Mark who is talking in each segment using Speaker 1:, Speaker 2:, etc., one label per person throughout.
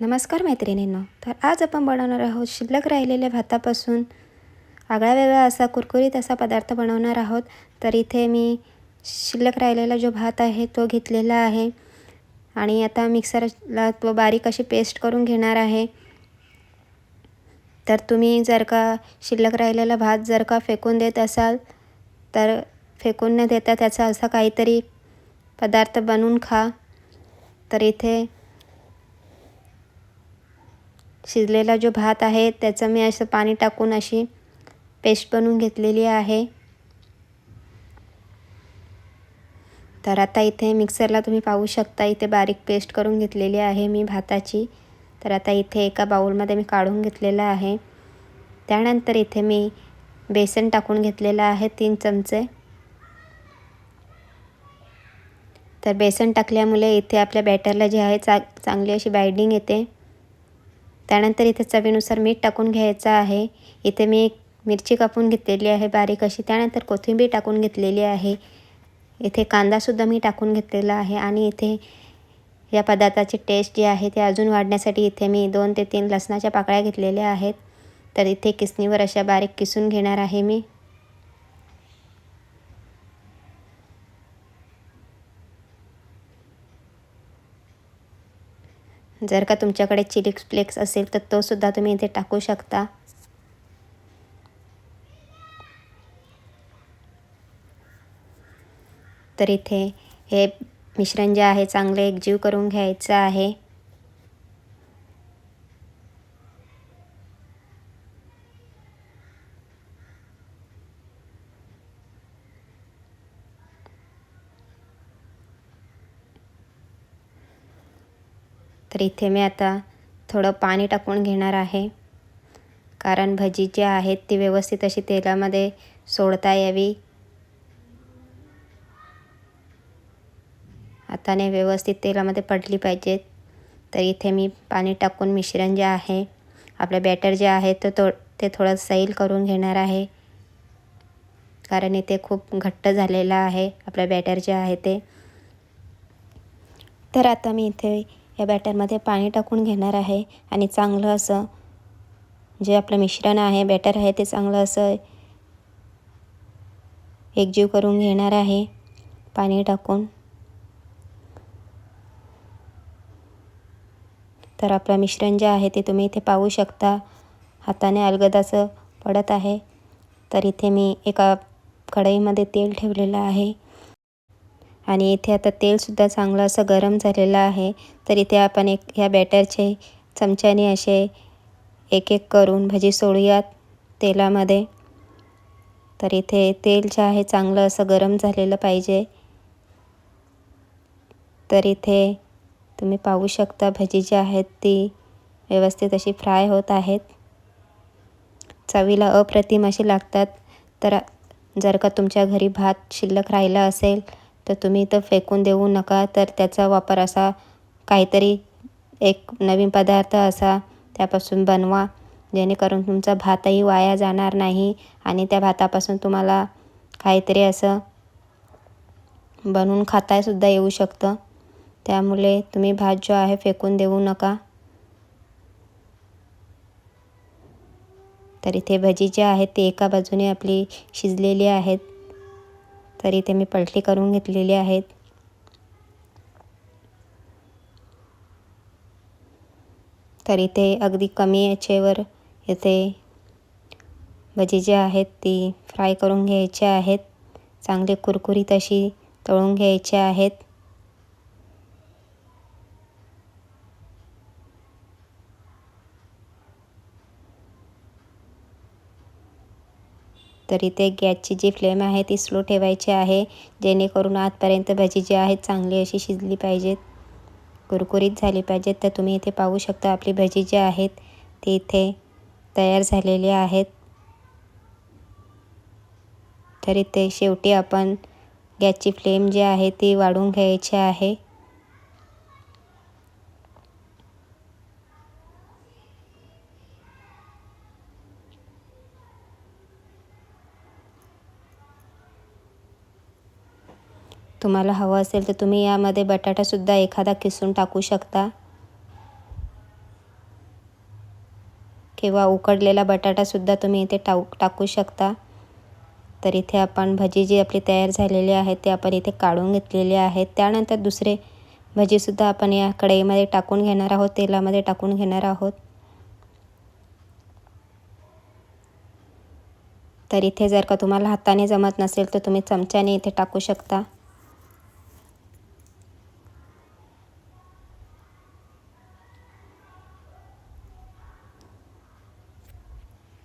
Speaker 1: नमस्कार मैत्रिणींनो तर आज आपण बनवणार आहोत शिल्लक राहिलेल्या भातापासून आगळा वेगळा असा कुरकुरीत असा पदार्थ बनवणार आहोत. तर इथे मी शिल्लक राहिलेला जो भात आहे तो घेतलेला आहे आणि आता मिक्सरला तो बारीक अशी पेस्ट करून घेणार आहे. तर तुम्ही जर का शिल्लक राहिलेला भात जर का फेकून देत असाल तर फेकून न देता त्याचा असा काहीतरी पदार्थ बनवून खा. तर इथे शिजलेला जो भात आहे त्याचं मी असं पाणी टाकून अशी पेस्ट बनवून घेतलेली आहे. तर आता इथे मिक्सरला तुम्ही पाहू शकता इथे बारीक पेस्ट करून घेतलेली आहे मी भाताची. तर आता इथे एका बाऊलमध्ये मी काढून घेतलेलं आहे. त्यानंतर इथे मी बेसन टाकून घेतलेलं आहे तीन चमचे. तर बेसन टाकल्यामुळे इथे आपल्या बॅटरला जे आहे चा चांगली अशी बायडिंग येते. त्यानंतर इथे चवीनुसार मीठ टाकून घ्यायचं आहे. इथे मी एक मिरची कापून घेतलेली आहे बारीक अशी. त्यानंतर कोथिंबीर टाकून घेतलेली आहे. इथे कांदासुद्धा मी टाकून घेतलेला आहे. आणि इथे या पदार्थाची टेस्ट जी आहे ते अजून वाढण्यासाठी इथे मी दोन ते तीन लसणाच्या पाकळ्या घेतलेल्या आहेत. तर इथे किसणीवर अशा बारीक किसून घेणार आहे मी. जर का तुमच्याकडे चिली फ्लेक्स असेल तर तो सुद्धा तुम्ही इथे टाकू शकता. तर इथे हे मिश्रण जे आहे चांगले एकजीव करून घ्यायचं आहे. तर इथे मी आता थोडं पाणी टाकून घेणार आहे. कारण भजी जी आहेत ती व्यवस्थित अशी तेलामध्ये सोडता यावी. हाताने व्यवस्थित तेलामध्ये पडली पाहिजेत तर इथे मी पाणी टाकून मिश्रण जे आहे आपलं बॅटर जे आहे तो तो ते थोडं सैल करून घेणार आहे. कारण इथे खूप घट्ट झालेलं आहे आपलं बॅटर जे आहे ते. तर आता मी इथे या बॅटरमध्ये पाणी टाकून घेणार आहे आणि चांगलं असं जे आपलं मिश्रण आहे बॅटर आहे ते चांगलं असं एकजीव करून घेणार आहे. पाणी टाकून. तर आपलं मिश्रण जे आहे ते तुम्ही इथे पाहू शकता. हाताने अलगदाचं पडत आहे. तर इथे मी एका कढईमध्ये तेल ठेवलेलं आहे. आणि इथे आता तेलसुद्धा चांगलं असं गरम झालेलं आहे. तर इथे आपण एक ह्या बॅटरचे चमच्याने असे एक एक करून भजी सोडूयात तेलामध्ये. तर इथे तेल जे आहे चांगलं असं गरम झालेलं पाहिजे. तर इथे तुम्ही पाहू शकता भजी जी आहेत ती व्यवस्थित अशी फ्राय होत आहेत. चवीला अप्रतिम अशी लागतात. तर जर का तुमच्या घरी भात शिल्लक राहिला असेल तर तुम्ही तर फेकून देऊ नका. तर त्याचा वापर असा काहीतरी एक नवीन पदार्थ असा त्यापासून बनवा. जेणेकरून तुमचा भातही वाया जाणार नाही आणि त्या भातापासून तुम्हाला काहीतरी असं बनवून खातासुद्धा येऊ शकतं. त्यामुळे तुम्ही भात जो आहे फेकून देऊ नका. तर इथे भजी जे आहेत ते एका बाजूने आपली शिजलेली आहेत. तर इथे मी पलटी करून घेतलेली आहेत. तर इथे अगदी कमी याचेवर इथे भजी जी आहेत ती फ्राय करून घ्यायची आहेत. चांगली कुरकुरीत अशी तळून घ्यायचे आहेत. तर इथे गॅसची जी फ्लेम आहे ती स्लो ठेवायची आहे जेणेकरून आजपर्यंत भजी जी आहेत चांगली अशी शिजली पाहिजेत कुरकुरीत झाली पाहिजेत. तर तुम्ही इथे पाहू शकता आपली भजी जी आहेत ती इथे तयार झालेली आहेत. तर इथे शेवटी आपण गॅसची फ्लेम जी आहे ती वाढवून घ्यायची आहे. तुम्हाला हवं असेल तर तुम्ही यामध्ये बटाटासुद्धा एखादा किसून टाकू शकता. किंवा उकडलेला बटाटासुद्धा तुम्ही इथे टाऊ टाकू शकता. तर इथे आपण भजी जी आपली तयार झालेली आहे ते आपण इथे काढून घेतलेली आहेत त्यानंतर दुसरे भजीसुद्धा आपण या कढईमध्ये टाकून घेणार आहोत तेलामध्ये टाकून घेणार आहोत. तर इथे जर का तुम्हाला हाताने जमत नसेल तर तुम्ही चमच्याने इथे टाकू शकता.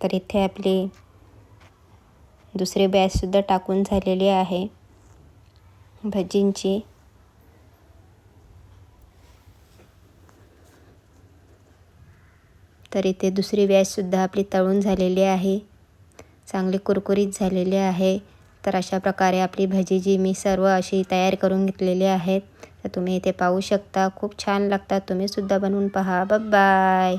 Speaker 1: तर इथे आपली दुसरी बॅचसुद्धा टाकून झालेली आहे. भजींची. तर इथे दुसरी बॅचसुद्धा आपली तळून झालेली आहे. चांगली कुरकुरीत झालेली आहे. तर अशा प्रकारे आपली भजी जी मी सर्व अशी तयार करून घेतलेली आहेत तर तुम्ही इथे पाहू शकता. खूप छान लागतात. तुम्हीसुद्धा बनवून पहा. बाय